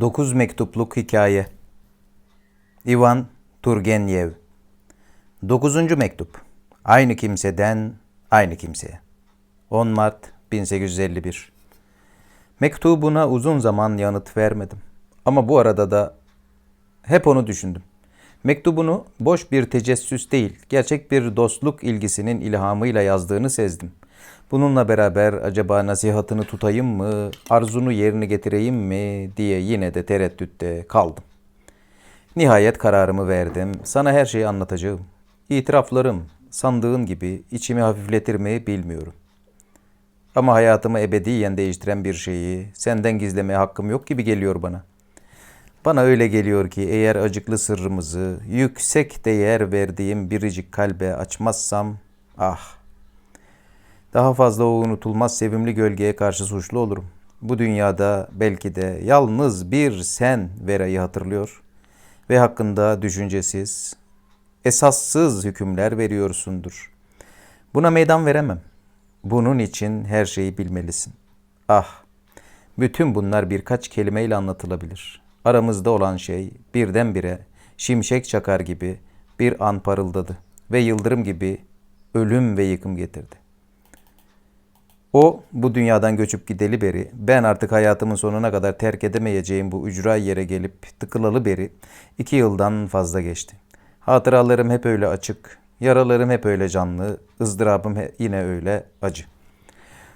Dokuz Mektupluk Hikaye Ivan Turgenev Dokuzuncu Mektup Aynı kimseden aynı kimseye 10 Mart 1851 Mektubuna uzun zaman yanıt vermedim. Ama bu arada da hep onu düşündüm. Mektubunu boş bir tecessüs değil, gerçek bir dostluk ilgisinin ilhamıyla yazdığını sezdim. Bununla beraber acaba nasihatını tutayım mı, arzunu yerine getireyim mi diye yine de tereddütte kaldım. Nihayet kararımı verdim. Sana her şeyi anlatacağım. İtiraflarım sandığın gibi içimi hafifletir mi bilmiyorum. Ama hayatımı ebediyen değiştiren bir şeyi senden gizlemeye hakkım yok gibi geliyor bana. Bana öyle geliyor ki eğer acıklı sırrımızı yüksek değer verdiğim biricik kalbe açmazsam ah daha fazla o unutulmaz sevimli gölgeye karşı suçlu olurum. Bu dünyada belki de yalnız bir sen Vera'yı hatırlıyor ve hakkında düşüncesiz, esassız hükümler veriyorsundur. Buna meydan veremem. Bunun için her şeyi bilmelisin. Ah, bütün bunlar birkaç kelimeyle anlatılabilir. Aramızda olan şey birdenbire şimşek çakar gibi bir an parıldadı ve yıldırım gibi ölüm ve yıkım getirdi. O bu dünyadan göçüp gideli beri ben artık hayatımın sonuna kadar terk edemeyeceğim bu ücra yere gelip tıkılalı beri iki yıldan fazla geçti. Hatıralarım hep öyle açık, yaralarım hep öyle canlı, ızdırabım yine öyle acı.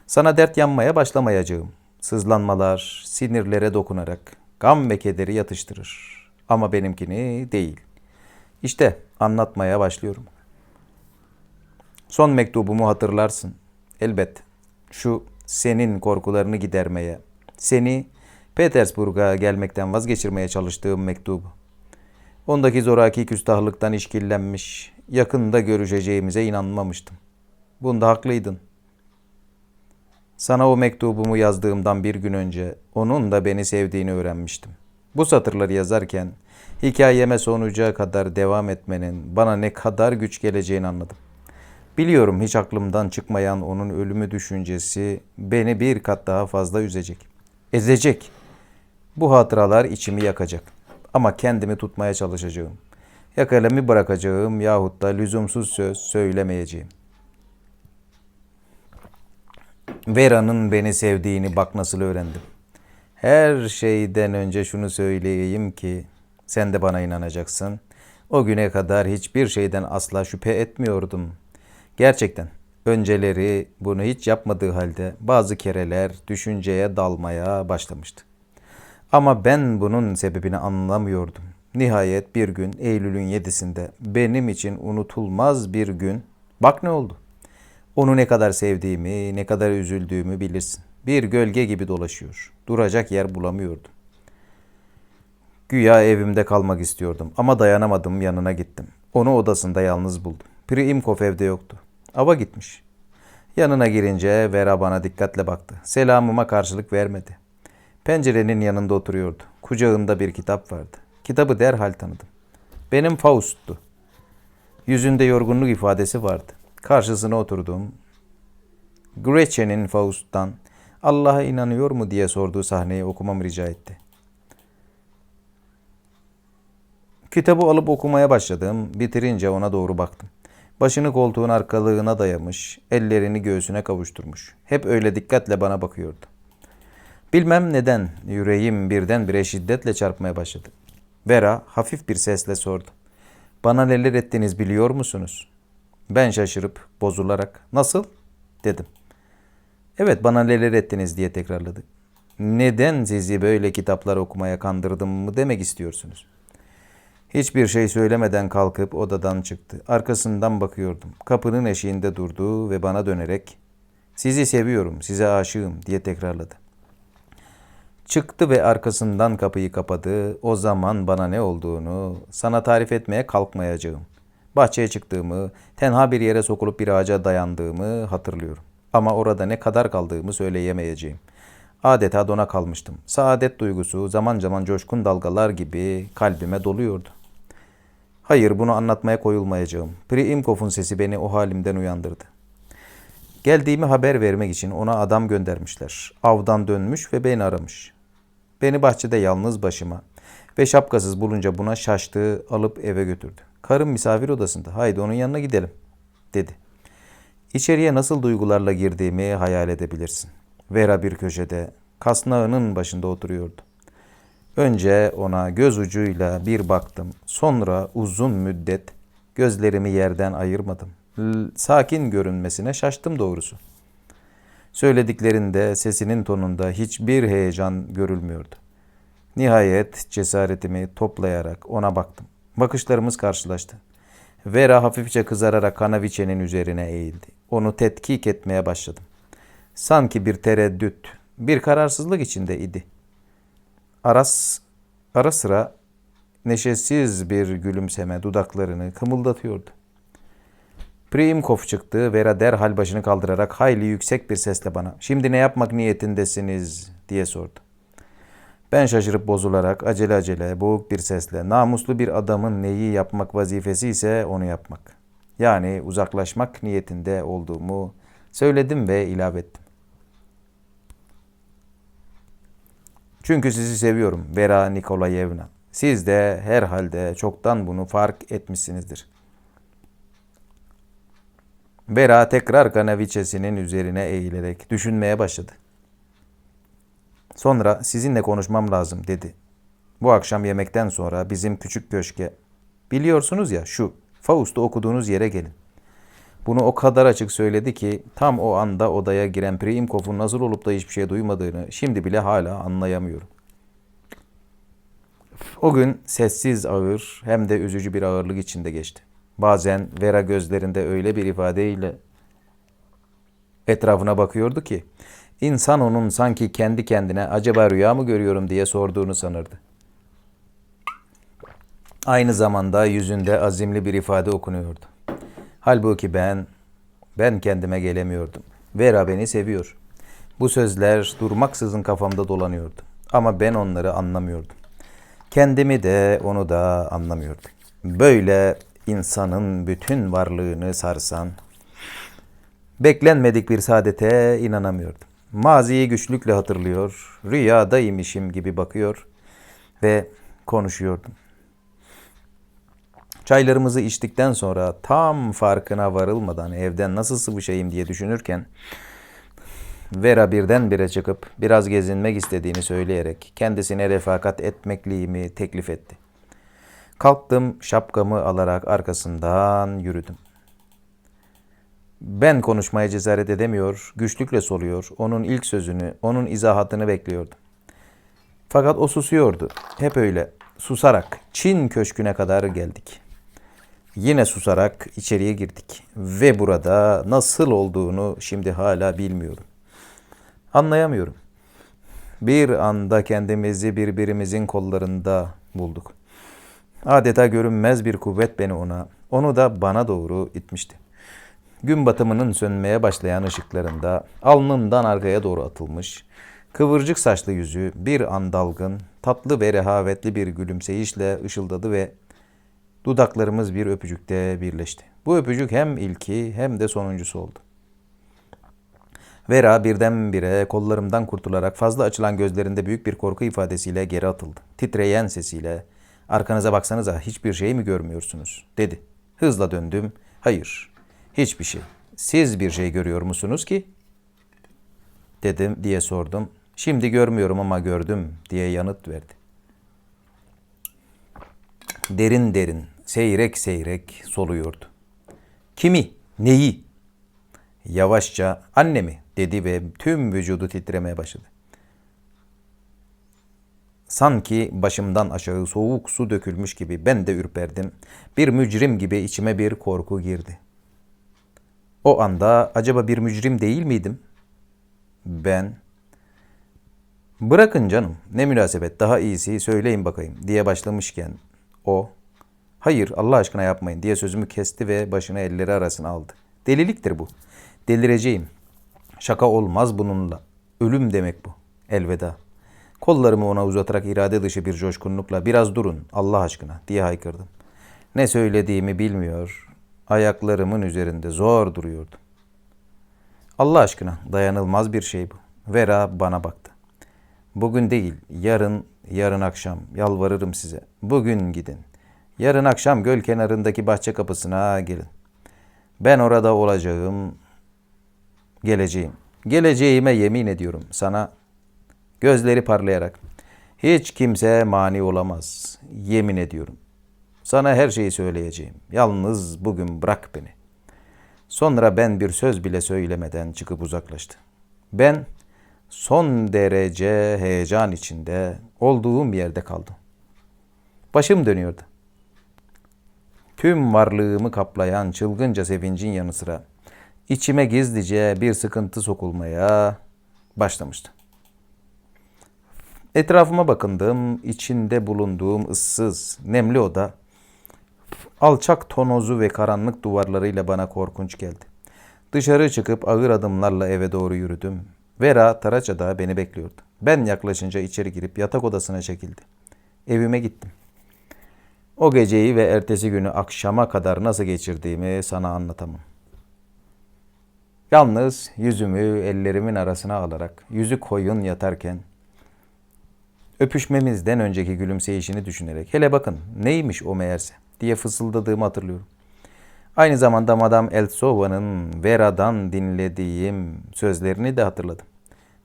Sana dert yanmaya başlamayacağım. Sızlanmalar sinirlere dokunarak gam ve kederi yatıştırır. Ama benimkini değil. İşte anlatmaya başlıyorum. Son mektubumu hatırlarsın. Elbet şu senin korkularını gidermeye, seni Petersburg'a gelmekten vazgeçirmeye çalıştığım mektubu. Ondaki zoraki küstahlıktan işkillenmiş, yakında görüşeceğimize inanmamıştım. Bunda haklıydın. Sana o mektubumu yazdığımdan bir gün önce onun da beni sevdiğini öğrenmiştim. Bu satırları yazarken hikayeme sonuca kadar devam etmenin bana ne kadar güç geleceğini anladım. Biliyorum hiç aklımdan çıkmayan onun ölümü düşüncesi beni bir kat daha fazla üzecek. Ezecek. Bu hatıralar içimi yakacak. Ama kendimi tutmaya çalışacağım. Ya bırakacağım yahut da lüzumsuz söz söylemeyeceğim. Vera'nın beni sevdiğini bak nasıl öğrendim. Her şeyden önce şunu söyleyeyim ki sen de bana inanacaksın. O güne kadar hiçbir şeyden asla şüphe etmiyordum. Gerçekten önceleri bunu hiç yapmadığı halde bazı kereler düşünceye dalmaya başlamıştı. Ama ben bunun sebebini anlamıyordum. Nihayet bir gün Eylül'ün yedisinde benim için unutulmaz bir gün. Bak ne oldu? Onu ne kadar sevdiğimi, ne kadar üzüldüğümü bilirsin. Bir gölge gibi dolaşıyor. Duracak yer bulamıyordum. Güya evimde kalmak istiyordum ama dayanamadım yanına gittim. Onu odasında yalnız buldum. Priimkov evde yoktu. Ava gitmiş. Yanına girince Vera bana dikkatle baktı. Selamıma karşılık vermedi. Pencerenin yanında oturuyordu. Kucağında bir kitap vardı. Kitabı derhal tanıdım. Benim Faust'tu. Yüzünde yorgunluk ifadesi vardı. Karşısına oturdum. Gretchen'in Faust'tan Allah'a inanıyor mu diye sorduğu sahneyi okumamı rica etti. Kitabı alıp okumaya başladım. Bitirince ona doğru baktım. Başını koltuğun arkalığına dayamış, ellerini göğsüne kavuşturmuş. Hep öyle dikkatle bana bakıyordu. Bilmem neden yüreğim birdenbire şiddetle çarpmaya başladı. Vera hafif bir sesle sordu. Bana neler ettiniz biliyor musunuz? Ben şaşırıp bozularak nasıl dedim. Evet bana neler ettiniz diye tekrarladı. Neden sizi böyle kitaplar okumaya kandırdım mı demek istiyorsunuz? Hiçbir şey söylemeden kalkıp odadan çıktı. Arkasından bakıyordum. Kapının eşiğinde durdu ve bana dönerek "Sizi seviyorum, size aşığım." diye tekrarladı. Çıktı ve arkasından kapıyı kapadı. O zaman bana ne olduğunu sana tarif etmeye kalkmayacağım. Bahçeye çıktığımı, tenha bir yere sokulup bir ağaca dayandığımı hatırlıyorum. Ama orada ne kadar kaldığımı söyleyemeyeceğim. Adeta dona kalmıştım. Saadet duygusu zaman zaman coşkun dalgalar gibi kalbime doluyordu. Hayır bunu anlatmaya koyulmayacağım. Priimkov'un sesi beni o halimden uyandırdı. Geldiğimi haber vermek için ona adam göndermişler. Avdan dönmüş ve beni aramış. Beni bahçede yalnız başıma ve şapkasız bulunca buna şaştı, alıp eve götürdü. Karım misafir odasında. Haydi onun yanına gidelim, dedi. İçeriye nasıl duygularla girdiğimi hayal edebilirsin. Vera bir köşede, kasnağının başında oturuyordu. Önce ona göz ucuyla bir baktım. Sonra uzun müddet gözlerimi yerden ayırmadım. Sakin görünmesine şaştım doğrusu. Söylediklerinde sesinin tonunda hiçbir heyecan görülmüyordu. Nihayet cesaretimi toplayarak ona baktım. Bakışlarımız karşılaştı. Vera hafifçe kızararak Kanaviçe'nin üzerine eğildi. Onu tetkik etmeye başladım. Sanki bir tereddüt, bir kararsızlık içinde idi. Aras, ara sıra neşesiz bir gülümseme dudaklarını kımıldatıyordu. Priimkov çıktı. Vera derhal başını kaldırarak hayli yüksek bir sesle bana ''Şimdi ne yapmak niyetindesiniz?'' diye sordu. Ben şaşırıp bozularak acele acele boğuk bir sesle namuslu bir adamın neyi yapmak vazifesi ise onu yapmak. Yani uzaklaşmak niyetinde olduğumu söyledim ve ilave ettim. Çünkü sizi seviyorum Vera Nikolayevna. Siz de herhalde çoktan bunu fark etmişsinizdir. Vera tekrar kanaviçesinin üzerine eğilerek düşünmeye başladı. Sonra sizinle konuşmam lazım dedi. Bu akşam yemekten sonra bizim küçük köşke, biliyorsunuz ya şu Faust'u okuduğunuz yere gelin. Bunu o kadar açık söyledi ki tam o anda odaya giren Priimkov'un nasıl olup da hiçbir şey duymadığını şimdi bile hala anlayamıyorum. O gün sessiz ağır hem de üzücü bir ağırlık içinde geçti. Bazen Vera gözlerinde öyle bir ifadeyle etrafına bakıyordu ki insan onun sanki kendi kendine acaba rüya mı görüyorum diye sorduğunu sanırdı. Aynı zamanda yüzünde azimli bir ifade okunuyordu. Halbuki ben, ben kendime gelemiyordum. Vera beni seviyor. Bu sözler durmaksızın kafamda dolanıyordu. Ama ben onları anlamıyordum. Kendimi de onu da anlamıyordum. Böyle insanın bütün varlığını sarsan, beklenmedik bir saadete inanamıyordum. Maziyi güçlükle hatırlıyor, rüyadaymışım gibi bakıyor ve konuşuyordum. Çaylarımızı içtikten sonra tam farkına varılmadan evden nasıl sıvışayım diye düşünürken Vera birdenbire çıkıp biraz gezinmek istediğini söyleyerek kendisine refakat etmekliğimi teklif etti. Kalktım, şapkamı alarak arkasından yürüdüm. Ben konuşmaya cesaret edemiyor, güçlükle soluyor, onun ilk sözünü, onun izahatını bekliyordum. Fakat o susuyordu. Hep öyle, susarak Çin köşküne kadar geldik. Yine susarak içeriye girdik ve burada nasıl olduğunu şimdi hala bilmiyorum. Anlayamıyorum. Bir anda kendimizi birbirimizin kollarında bulduk. Adeta görünmez bir kuvvet beni ona, onu da bana doğru itmişti. Gün batımının sönmeye başlayan ışıklarında alnından arkaya doğru atılmış, kıvırcık saçlı yüzü bir an dalgın, tatlı ve rehavetli bir gülümseyişle ışıldadı ve dudaklarımız bir öpücükte birleşti. Bu öpücük hem ilki hem de sonuncusu oldu. Vera birdenbire kollarımdan kurtularak fazla açılan gözlerinde büyük bir korku ifadesiyle geri atıldı. Titreyen sesiyle arkanıza baksanıza hiçbir şey mi görmüyorsunuz dedi. Hızla döndüm. Hayır hiçbir şey. Siz bir şey görüyor musunuz ki? Dedim diye sordum. Şimdi görmüyorum ama gördüm diye yanıt verdi. Derin derin, seyrek seyrek soluyordu. Kimi? Neyi? Yavaşça annemi dedi ve tüm vücudu titremeye başladı. Sanki başımdan aşağı soğuk su dökülmüş gibi ben de ürperdim. Bir mücrim gibi içime bir korku girdi. O anda acaba bir mücrim değil miydim? Ben Bırakın canım ne münasebet daha iyisi söyleyin bakayım diye başlamışken o hayır Allah aşkına yapmayın diye sözümü kesti ve başını elleri arasına aldı. Deliliktir bu. Delireceğim. Şaka olmaz bununla. Ölüm demek bu. Elveda. Kollarımı ona uzatarak irade dışı bir coşkunlukla biraz durun Allah aşkına diye haykırdım. Ne söylediğimi bilmiyor. Ayaklarımın üzerinde zor duruyordum. Allah aşkına dayanılmaz bir şey bu. Vera bana baktı. Bugün değil, yarın, yarın akşam yalvarırım size. Bugün gidin. Yarın akşam göl kenarındaki bahçe kapısına gelin. Ben orada olacağım, geleceğim. Geleceğime yemin ediyorum sana gözleri parlayarak. Hiç kimse mani olamaz. Yemin ediyorum. Sana her şeyi söyleyeceğim. Yalnız bugün bırak beni. Sonra ben bir söz bile söylemeden çıkıp uzaklaştı. Ben son derece heyecan içinde olduğum yerde kaldım. Başım dönüyordu. Tüm varlığımı kaplayan çılgınca sevincin yanı sıra içime gizlice bir sıkıntı sokulmaya başlamıştı. Etrafıma bakındım. içinde bulunduğum ıssız, nemli oda alçak tonozu ve karanlık duvarlarıyla bana korkunç geldi. Dışarı çıkıp ağır adımlarla eve doğru yürüdüm. Vera Taraça'da beni bekliyordu. Ben yaklaşınca içeri girip yatak odasına çekildi. Evime gittim. O geceyi ve ertesi günü akşama kadar nasıl geçirdiğimi sana anlatamam. Yalnız yüzümü ellerimin arasına alarak yüzü koyun yatarken öpüşmemizden önceki gülümseyişini düşünerek hele bakın neymiş o meğerse diye fısıldadığımı hatırlıyorum. Aynı zamanda Madame Elsova'nın Vera'dan dinlediğim sözlerini de hatırladım.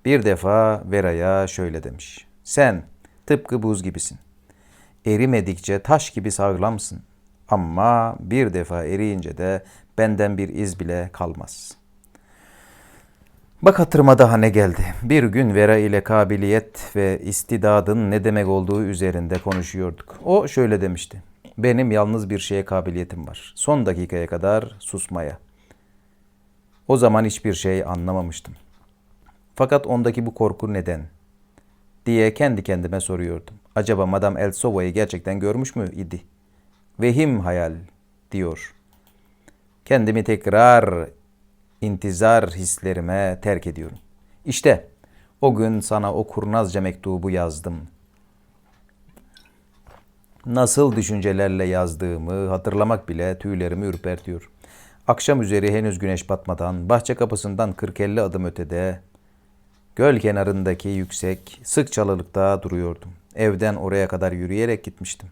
Bir defa Vera'ya şöyle demiş. Sen tıpkı buz gibisin. Erimedikçe taş gibi sağlamsın. Ama bir defa eriyince de benden bir iz bile kalmaz. Bak hatırıma daha ne geldi. Bir gün Vera ile kabiliyet ve istidadın ne demek olduğu üzerinde konuşuyorduk. O şöyle demişti. Benim yalnız bir şeye kabiliyetim var. Son dakikaya kadar susmaya. O zaman hiçbir şey anlamamıştım. Fakat ondaki bu korku neden? diye kendi kendime soruyordum. Acaba Madame Elsova'yı gerçekten görmüş mü idi? Vehim hayal diyor. Kendimi tekrar intizar hislerime terk ediyorum. İşte o gün sana o kurnazca mektubu yazdım. Nasıl düşüncelerle yazdığımı hatırlamak bile tüylerimi ürpertiyor. Akşam üzeri henüz güneş batmadan bahçe kapısından 40-50 adım ötede göl kenarındaki yüksek sık çalılıkta duruyordum. Evden oraya kadar yürüyerek gitmiştim.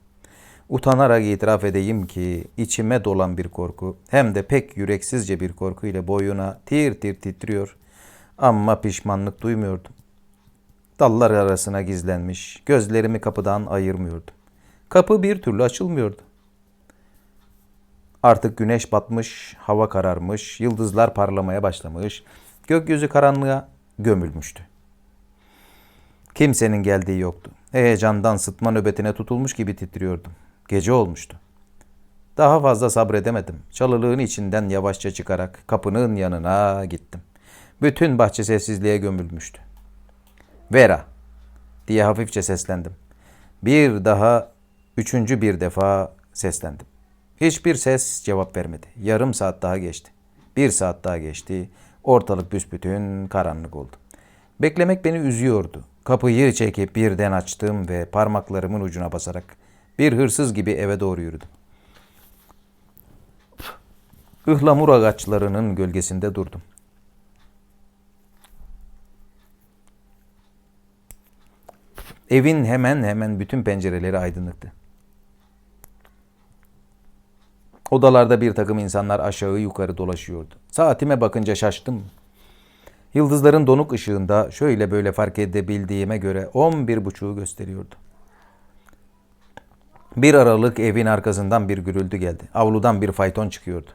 Utanarak itiraf edeyim ki içime dolan bir korku hem de pek yüreksizce bir korku ile boyuna tir tir titriyor ama pişmanlık duymuyordum. Dallar arasına gizlenmiş, gözlerimi kapıdan ayırmıyordum. Kapı bir türlü açılmıyordu. Artık güneş batmış, hava kararmış, yıldızlar parlamaya başlamış, gökyüzü karanlığa gömülmüştü. Kimsenin geldiği yoktu. Heyecandan sıtma nöbetine tutulmuş gibi titriyordum. Gece olmuştu. Daha fazla sabredemedim. Çalılığın içinden yavaşça çıkarak kapının yanına gittim. Bütün bahçe sessizliğe gömülmüştü. Vera diye hafifçe seslendim. Bir daha, üçüncü bir defa seslendim. Hiçbir ses cevap vermedi. Yarım saat daha geçti. Bir saat daha geçti. Ortalık büsbütün karanlık oldu. Beklemek beni üzüyordu. Kapıyı çekip birden açtım ve parmaklarımın ucuna basarak bir hırsız gibi eve doğru yürüdüm. Ihlamur ağaçlarının gölgesinde durdum. Evin hemen hemen bütün pencereleri aydınlıktı. Odalarda bir takım insanlar aşağı yukarı dolaşıyordu. Saatime bakınca şaştım. Yıldızların donuk ışığında şöyle böyle fark edebildiğime göre on bir buçuğu gösteriyordu. Bir aralık evin arkasından bir gürültü geldi. Avludan bir fayton çıkıyordu.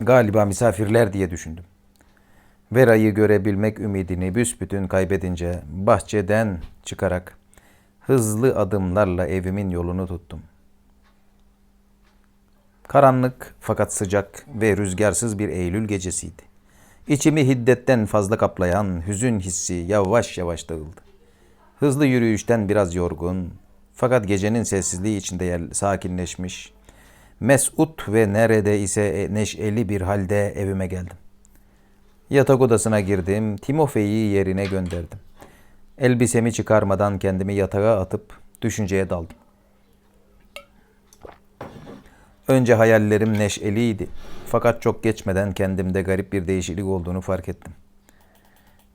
Galiba misafirler diye düşündüm. Vera'yı görebilmek ümidini büsbütün kaybedince bahçeden çıkarak hızlı adımlarla evimin yolunu tuttum. Karanlık fakat sıcak ve rüzgarsız bir Eylül gecesiydi. İçimi hiddetten fazla kaplayan hüzün hissi yavaş yavaş dağıldı. Hızlı yürüyüşten biraz yorgun fakat gecenin sessizliği içinde yer, sakinleşmiş, mesut ve nerede ise neşeli bir halde evime geldim. Yatak odasına girdim, Timofey'i yerine gönderdim. Elbisemi çıkarmadan kendimi yatağa atıp düşünceye daldım. Önce hayallerim neşeliydi. Fakat çok geçmeden kendimde garip bir değişiklik olduğunu fark ettim.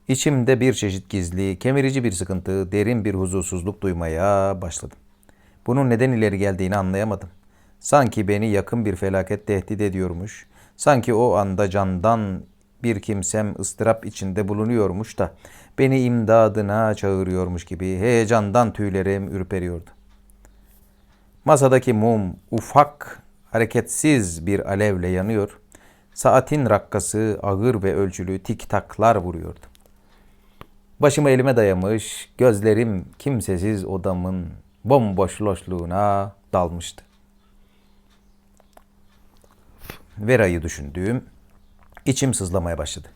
İçimde bir çeşit gizli, kemirici bir sıkıntı, derin bir huzursuzluk duymaya başladım. Bunun neden ileri geldiğini anlayamadım. Sanki beni yakın bir felaket tehdit ediyormuş. Sanki o anda candan bir kimsem ıstırap içinde bulunuyormuş da beni imdadına çağırıyormuş gibi heyecandan tüylerim ürperiyordu. Masadaki mum ufak, hareketsiz bir alevle yanıyor. Saatin rakkası ağır ve ölçülü tik taklar vuruyordu. Başımı elime dayamış, gözlerim kimsesiz odamın bomboş loşluğuna dalmıştı. Vera'yı düşündüğüm, içim sızlamaya başladı.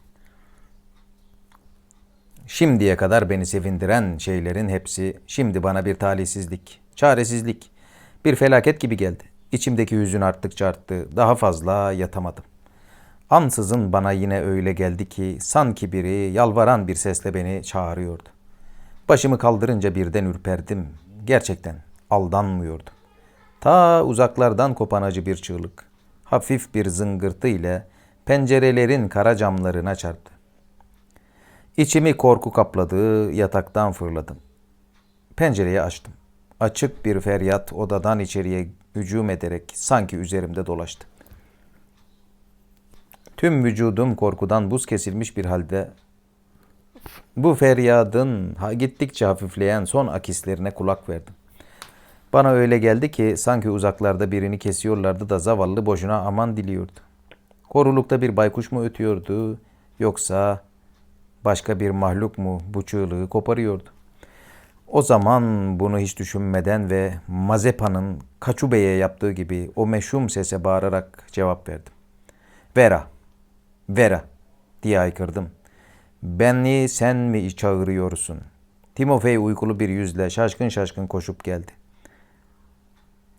Şimdiye kadar beni sevindiren şeylerin hepsi şimdi bana bir talihsizlik, çaresizlik, bir felaket gibi geldi. İçimdeki hüzün arttıkça arttı. Daha fazla yatamadım. Ansızın bana yine öyle geldi ki sanki biri yalvaran bir sesle beni çağırıyordu. Başımı kaldırınca birden ürperdim. Gerçekten aldanmıyordu. Ta uzaklardan kopan acı bir çığlık, hafif bir zıngırtı ile pencerelerin kara camlarına çarptı. İçimi korku kapladı, yataktan fırladım. Pencereyi açtım. Açık bir feryat odadan içeriye hücum ederek sanki üzerimde dolaştı. Tüm vücudum korkudan buz kesilmiş bir halde bu feryadın gittikçe hafifleyen son akislerine kulak verdim. Bana öyle geldi ki sanki uzaklarda birini kesiyorlardı da zavallı boşuna aman diliyordu. Korulukta bir baykuş mu ötüyordu yoksa başka bir mahluk mu bu çığlığı koparıyordu? O zaman bunu hiç düşünmeden ve Mazepa'nın Kaçube'ye yaptığı gibi o meşhum sese bağırarak cevap verdim. Vera, Vera diye haykırdım. Beni sen mi çağırıyorsun? Timofey uykulu bir yüzle şaşkın şaşkın koşup geldi.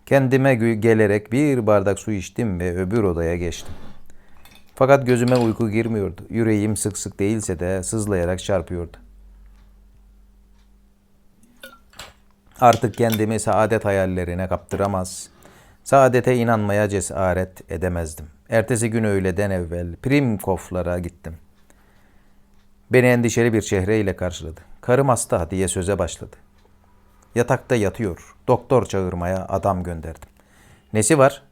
Kendime gelerek bir bardak su içtim ve öbür odaya geçtim. Fakat gözüme uyku girmiyordu. Yüreğim sık sık değilse de sızlayarak çarpıyordu. Artık kendimi saadet hayallerine kaptıramaz, saadete inanmaya cesaret edemezdim. Ertesi gün öğleden evvel Primkovlara gittim. Beni endişeli bir çehreyle karşıladı. Karım hasta diye söze başladı. Yatakta yatıyor. Doktor çağırmaya adam gönderdim. Nesi var?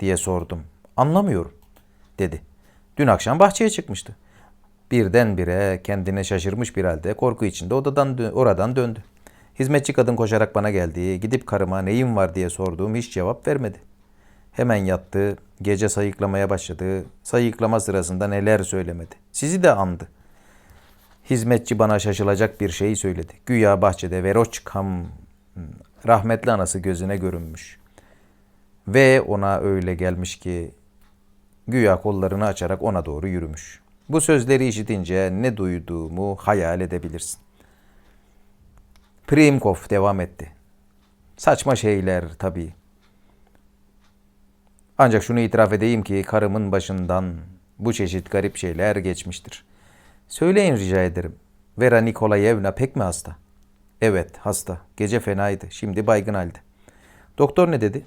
diye sordum. Anlamıyorum dedi. Dün akşam bahçeye çıkmıştı. Birdenbire kendine şaşırmış bir halde korku içinde odadan oradan döndü. Hizmetçi kadın koşarak bana geldi. Gidip karıma neyim var diye sorduğum hiç cevap vermedi. Hemen yattı. Gece sayıklamaya başladı. Sayıklama sırasında neler söylemedi. Sizi de andı. Hizmetçi bana şaşılacak bir şey söyledi. Güya bahçede Veroçkam rahmetli anası gözüne görünmüş. Ve ona öyle gelmiş ki güya kollarını açarak ona doğru yürümüş. Bu sözleri işitince ne duyduğumu hayal edebilirsin. Primkov devam etti. Saçma şeyler tabii. Ancak şunu itiraf edeyim ki karımın başından bu çeşit garip şeyler geçmiştir. Söyleyin rica ederim. Vera Nikolayevna pek mi hasta? Evet hasta. Gece fenaydı. Şimdi baygın halde. Doktor ne dedi?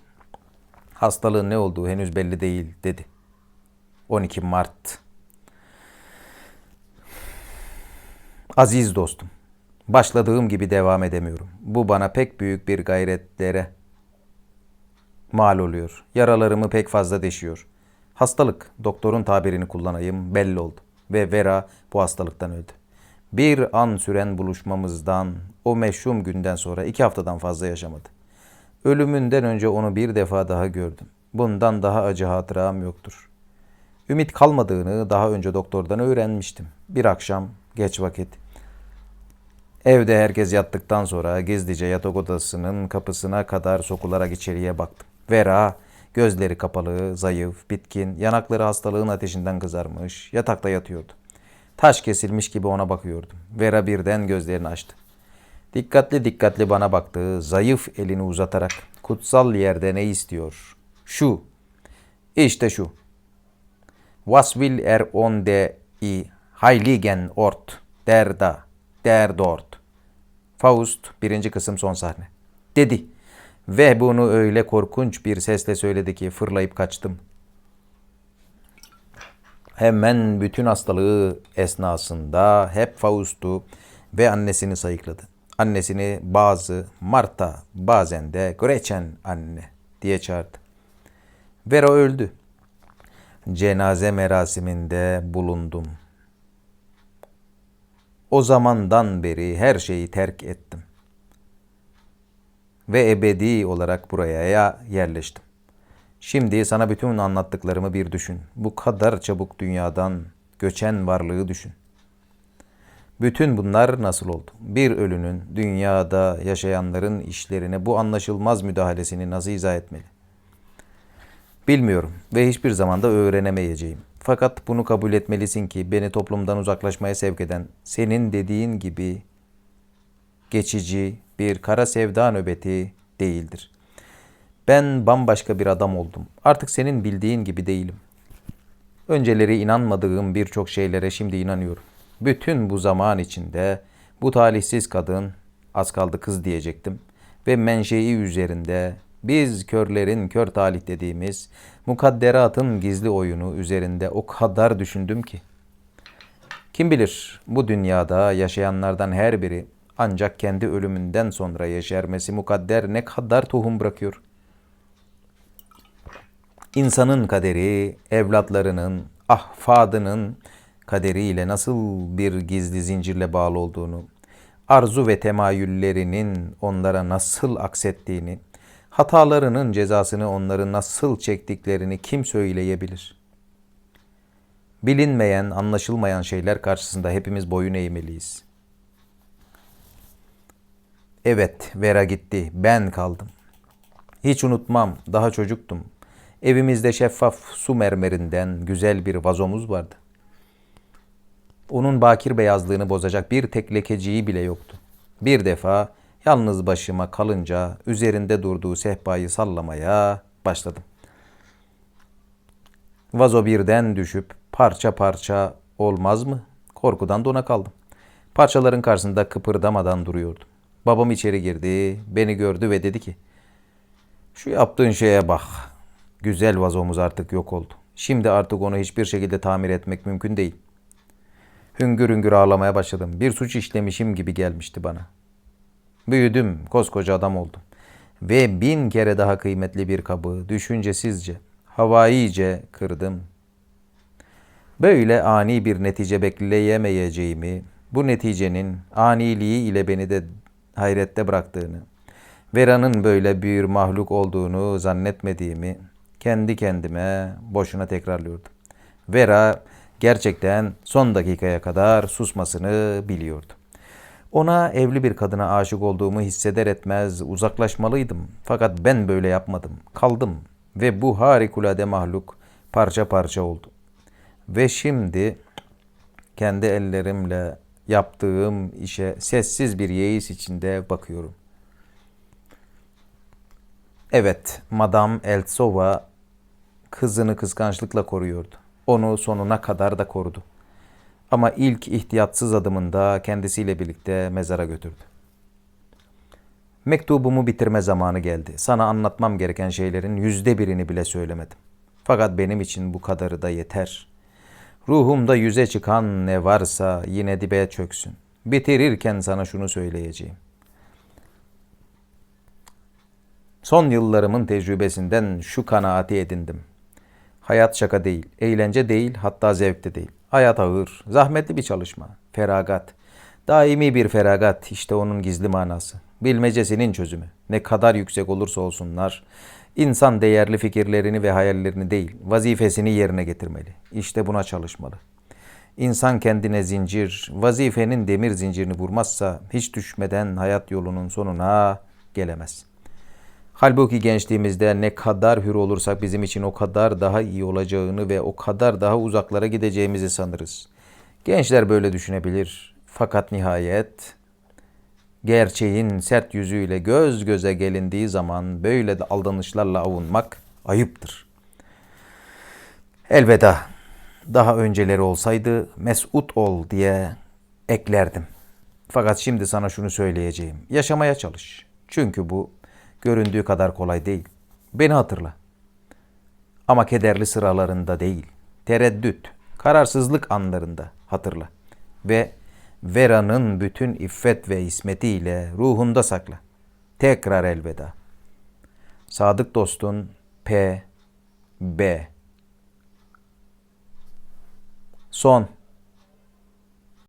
Hastalığın ne olduğu henüz belli değil dedi. 12 Mart. Aziz dostum. Başladığım gibi devam edemiyorum. Bu bana pek büyük bir gayretlere mal oluyor. Yaralarımı pek fazla deşiyor. Hastalık, doktorun tabirini kullanayım, belli oldu. Ve Vera bu hastalıktan öldü. Bir an süren buluşmamızdan, o meşhum günden sonra iki haftadan fazla yaşamadı. Ölümünden önce onu bir defa daha gördüm. Bundan daha acı hatıram yoktur. Ümit kalmadığını daha önce doktordan öğrenmiştim. Bir akşam, geç vakit, Evde herkes yattıktan sonra gizlice yatak odasının kapısına kadar sokularak içeriye baktım. Vera gözleri kapalı, zayıf, bitkin, yanakları hastalığın ateşinden kızarmış, yatakta yatıyordu. Taş kesilmiş gibi ona bakıyordum. Vera birden gözlerini açtı. Dikkatli dikkatli bana baktı, zayıf elini uzatarak kutsal yerde ne istiyor? Şu. İşte şu. Was will er on de i heiligen Ort der da der dort. Faust birinci kısım son sahne. Dedi. Ve bunu öyle korkunç bir sesle söyledi ki fırlayıp kaçtım. Hemen bütün hastalığı esnasında hep Faust'u ve annesini sayıkladı. Annesini bazı Marta bazen de Gretchen anne diye çağırdı. Vera öldü. Cenaze merasiminde bulundum. O zamandan beri her şeyi terk ettim. Ve ebedi olarak buraya ya yerleştim. Şimdi sana bütün anlattıklarımı bir düşün. Bu kadar çabuk dünyadan göçen varlığı düşün. Bütün bunlar nasıl oldu? Bir ölünün dünyada yaşayanların işlerine bu anlaşılmaz müdahalesini nasıl izah etmeli? Bilmiyorum ve hiçbir zaman da öğrenemeyeceğim. Fakat bunu kabul etmelisin ki beni toplumdan uzaklaşmaya sevk eden senin dediğin gibi geçici bir kara sevda nöbeti değildir. Ben bambaşka bir adam oldum. Artık senin bildiğin gibi değilim. Önceleri inanmadığım birçok şeylere şimdi inanıyorum. Bütün bu zaman içinde bu talihsiz kadın, az kaldı kız diyecektim, ve menşei üzerinde biz körlerin kör talih dediğimiz mukadderatın gizli oyunu üzerinde o kadar düşündüm ki. Kim bilir bu dünyada yaşayanlardan her biri ancak kendi ölümünden sonra yeşermesi mukadder ne kadar tohum bırakıyor. İnsanın kaderi, evlatlarının, ahfadının kaderiyle nasıl bir gizli zincirle bağlı olduğunu, arzu ve temayüllerinin onlara nasıl aksettiğini, hatalarının cezasını onları nasıl çektiklerini kim söyleyebilir? Bilinmeyen, anlaşılmayan şeyler karşısında hepimiz boyun eğmeliyiz. Evet, Vera gitti, ben kaldım. Hiç unutmam, daha çocuktum. Evimizde şeffaf su mermerinden güzel bir vazomuz vardı. Onun bakir beyazlığını bozacak bir tek lekeciği bile yoktu. Bir defa yalnız başıma kalınca üzerinde durduğu sehpayı sallamaya başladım. Vazo birden düşüp parça parça olmaz mı? Korkudan dona kaldım. Parçaların karşısında kıpırdamadan duruyordum. Babam içeri girdi, beni gördü ve dedi ki, şu yaptığın şeye bak. Güzel vazomuz artık yok oldu. Şimdi artık onu hiçbir şekilde tamir etmek mümkün değil. Hüngür hüngür ağlamaya başladım. Bir suç işlemişim gibi gelmişti bana. Büyüdüm, koskoca adam oldum. Ve bin kere daha kıymetli bir kabı düşüncesizce, havaice kırdım. Böyle ani bir netice bekleyemeyeceğimi, bu neticenin aniliği ile beni de hayrette bıraktığını, Vera'nın böyle bir mahluk olduğunu zannetmediğimi kendi kendime boşuna tekrarlıyordum. Vera gerçekten son dakikaya kadar susmasını biliyordu. Ona evli bir kadına aşık olduğumu hisseder etmez uzaklaşmalıydım. Fakat ben böyle yapmadım. Kaldım ve bu harikulade mahluk parça parça oldu. Ve şimdi kendi ellerimle yaptığım işe sessiz bir yeis içinde bakıyorum. Evet, Madame Eltsova kızını kıskançlıkla koruyordu. Onu sonuna kadar da korudu. Ama ilk ihtiyatsız adımında kendisiyle birlikte mezara götürdü. Mektubumu bitirme zamanı geldi. Sana anlatmam gereken şeylerin yüzde birini bile söylemedim. Fakat benim için bu kadarı da yeter. Ruhumda yüze çıkan ne varsa yine dibe çöksün. Bitirirken sana şunu söyleyeceğim. Son yıllarımın tecrübesinden şu kanaati edindim. Hayat şaka değil, eğlence değil, hatta zevk de değil. Hayat ağır, zahmetli bir çalışma, feragat. Daimi bir feragat, işte onun gizli manası. Bilmecesinin çözümü. Ne kadar yüksek olursa olsunlar, insan değerli fikirlerini ve hayallerini değil, vazifesini yerine getirmeli. İşte buna çalışmalı. İnsan kendine zincir, vazifenin demir zincirini vurmazsa hiç düşmeden hayat yolunun sonuna gelemez.'' Halbuki gençliğimizde ne kadar hür olursak bizim için o kadar daha iyi olacağını ve o kadar daha uzaklara gideceğimizi sanırız. Gençler böyle düşünebilir. Fakat nihayet gerçeğin sert yüzüyle göz göze gelindiği zaman böyle de aldanışlarla avunmak ayıptır. Elveda daha önceleri olsaydı mesut ol diye eklerdim. Fakat şimdi sana şunu söyleyeceğim. Yaşamaya çalış. Çünkü bu göründüğü kadar kolay değil. Beni hatırla. Ama kederli sıralarında değil. Tereddüt, kararsızlık anlarında hatırla. Ve Vera'nın bütün iffet ve ismetiyle ruhunda sakla. Tekrar elveda. Sadık dostun P. B. Son